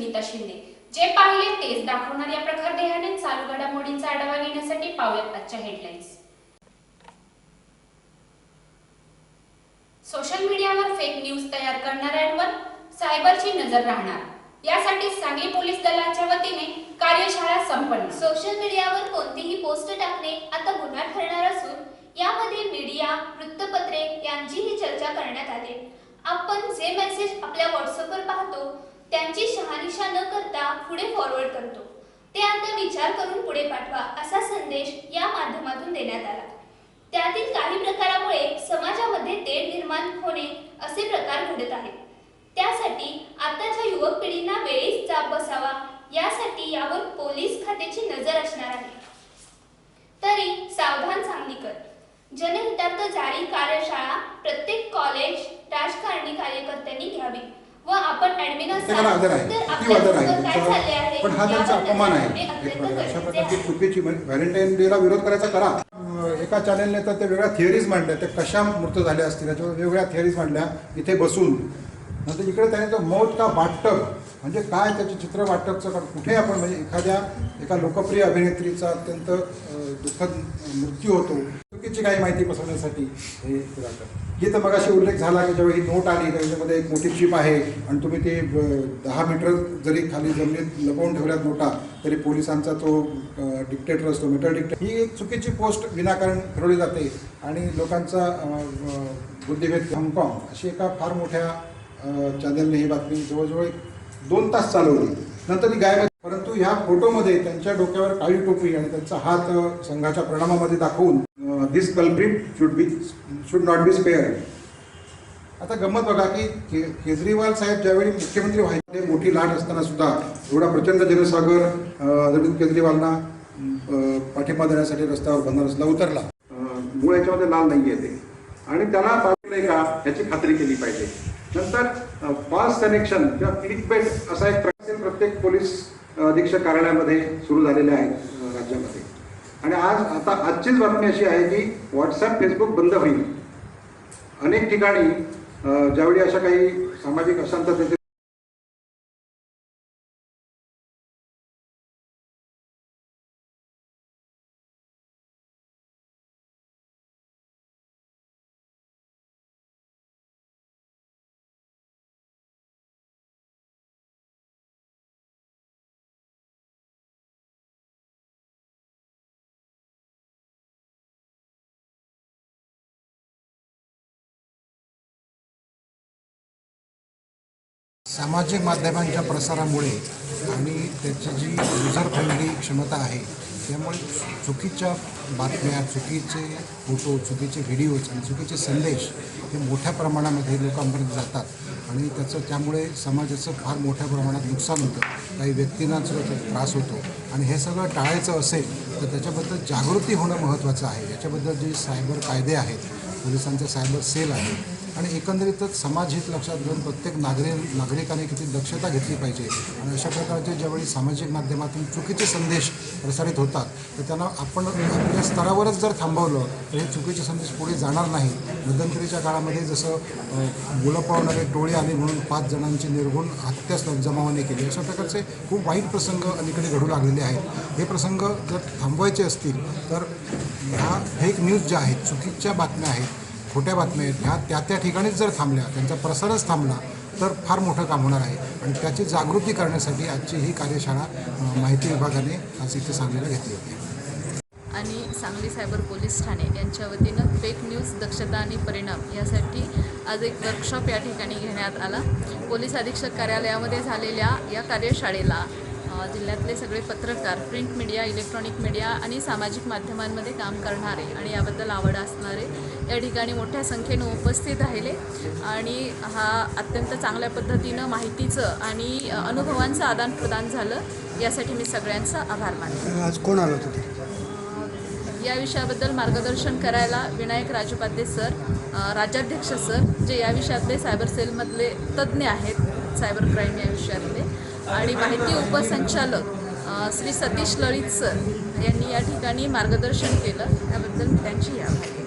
सुनीता शिंदे. जे पाहिले तेच दाखवणार या प्रकार देहाने चालू घडामोडींचा आढावा घेण्यासाठी पाहूयात आजच्या हेडलाईन्स सोशल मीडियावर फेक न्यूज तयार करणाऱ्यांवर सायबरची नजर राहणार. यासाठी सांगली पोलीस दलाच्या वतीने कार्यशाळा संपन्न. सोशल मीडियावर कोणतीही पोस्ट टाकणे आता गुन्हा ठरणार असून यामध्ये मीडिया वृत्तपत्रे यांचीही चर्चा करण्यात आली. आपण जे मेसेज आपल्या व्हॉट्सअपवर पाहतो दिशा न करता पुढे फॉरवर्ड करतो. ते आता विचार करून पुढे पाठवा असा संदेश या माध्यमातून देण्यात आला. त्यातील काही प्रकारामुळे समाजामध्ये तेढ निर्माण होणे असे प्रकार घडत आहेत. त्यासाठी आताच्या युवक पिढींना वेळीच जाब बसावा यासाठी यावर पोलीस खात्याची नजर असणार आहे. तरी सावधान सांगलीकर जनहितार्थ जारी कार्यशाळा प्रत्येक कॉलेज राजकारणी कार्यकर्त्यांनी घ्यावी. व आपण ऍडमिन आदर आहे. पण हा त्यांचा अपमान आहे. अशा प्रकारची. चुकीची व्हॅलेंटाईन डेला विरोध करायचा करा. एका चॅनलने तर ते वेगळ्या थिअरीज मांडल्या. ते कशा मृत झाल्या असतील त्याच्यावर वेगवेगळ्या थिअरीज मांडल्या. इथे बसून. नंतर इकडे त्याने तो मौत का वाटप म्हणजे काय त्याचे चित्र वाटपचं कुठे आपण म्हणजे एखाद्या एका लोकप्रिय अभिनेत्रीचा अत्यंत दुःखद मृत्यू होतो. चुकीची काही माहिती पसरवण्यासाठी हे राहतं ही तर मगाशी उल्लेख झाला की जेव्हा ही नोट आली त्याच्यामध्ये एक मोठी चिप आहे आणि तुम्ही ते दहा मीटर जरी खाली जमिनीत लपवून ठेवल्यात नोटा तरी पोलिसांचा तो डिक्टेटर असतो मीटर डिक्टेटर ही एक चुकीची पोस्ट विनाकारण फिरवली जाते आणि लोकांचा बुद्धिभेद हाँगकाँग अशी एका फार मोठ्या चॅनलने ही बातमी जवळजवळ एक दोन तास चालवली. नंतर ती गायब परंतु ह्या फोटोमध्ये त्यांच्या डोक्यावर काळी टोपी आणि त्यांचा हात संघाच्या प्रणामामध्ये दाखवून this culprit should be should not be spare आता गंमत बघा की के केजरीवाल साहेब ज्यावेळी मुख्यमंत्री व्हायचे मोठी लाट असताना सुद्धा एवढा प्रचंड जनसागर अरविंद केजरीवालना पाठिंबा देण्यासाठी रस्त्यावर बनारसला उतरला. मूळ याच्यामध्ये लाल नाही आहे ते. आणि त्याला पाहिजे का याची खात्री केली पाहिजे. नंतर फॉल्स कनेक्शन किंवा क्लिक बेट असा एक प्रत्येक पोलीस अधीक्षक कार्यालयामध्ये सुरू झालेले आहेत राज्यामध्ये. आणि आज आता आजचीच बातमी अशी आहे की व्हॉट्सअप फेसबुक बंद होईल. अनेक ठिकाणी ज्यावेळी अशा काही सामाजिक अशांततेचे सामाजिक माध्यमांच्या प्रसारामुळे आणि त्याची जी युजर फ्रेंडली क्षमता आहे त्यामुळे चुकीच्या बातम्या चुकीचे फोटो चुकीचे व्हिडिओज आणि चुकीचे संदेश हे मोठ्या प्रमाणामध्ये लोकांपर्यंत जातात. आणि त्याचं त्यामुळे समाजाचं फार मोठ्या प्रमाणात नुकसान होतं. काही व्यक्तींना सुद्धा त्रास होतो. आणि हे सगळं टाळायचं असेल तर त्याच्याबद्दल जागृती होणं महत्त्वाचं आहे. याच्याबद्दल जे सायबर कायदे आहेत पोलिसांचे सायबर सेल आहे आणि एकंदरीतच समाज हित लक्षात घेऊन प्रत्येक नागरिक नागरिकाने किती दक्षता घेतली पाहिजे. आणि अशा प्रकारचे ज्यावेळी सामाजिक माध्यमातून चुकीचे संदेश प्रसारित होतात तर त्यांना आपण आपल्या स्तरावरच जर थांबवलं तर हे चुकीचे संदेश पुढे जाणार नाही. मध्यंतरीच्या काळामध्ये जसं मुलं पळवणारे टोळी आले म्हणून पाच जणांची निर्गुण हत्याच जमावाने केली अशा प्रकारचे खूप वाईट प्रसंग अलीकडे घडू लागलेले आहेत. हे प्रसंग जर थांबवायचे असतील तर ह्या फेक न्यूज ज्या आहेत चुकीच्या बातम्या आहेत खोट्या बातम्या आहेत. ह्या त्या त्या ठिकाणीच जर थांबल्या त्यांचा प्रसारच थांबला तर फार मोठं काम होणार आहे. आणि त्याची जागृती करण्यासाठी आजची ही कार्यशाळा माहिती विभागाने आज इथे सांगलीला घेतली होती. आणि सांगली सायबर पोलीस ठाणे यांच्या वतीनं फेक न्यूज दक्षता आणि परिणाम यासाठी आज एक वर्कशॉप या ठिकाणी घेण्यात आला. पोलीस अधीक्षक कार्यालयामध्ये झालेल्या या कार्यशाळेला जिल्ह्यातले सगळे पत्रकार प्रिंट मीडिया इलेक्ट्रॉनिक मीडिया आणि सामाजिक माध्यमांमध्ये काम करणारे आणि याबद्दल आवड असणारे या ठिकाणी मोठ्या संख्येनं उपस्थित राहिले. आणि हा अत्यंत चांगल्या पद्धतीनं माहितीचं आणि अनुभवांचं आदानप्रदान झालं. यासाठी मी सांचा आभार मानते. आज कोण आलं होतं या विषयाबद्दल मार्गदर्शन करायला विनायक राजूपाध्ये सर राज्याध्यक्ष सर जे या विषयातले सायबर सेलमधले तज्ज्ञ आहेत सायबर क्राईम या विषयातले. आणि माहिती उपसंचालक श्री सतीश लळित सर यांनी या ठिकाणी मार्गदर्शन केलं. त्याबद्दल त्यांची आभार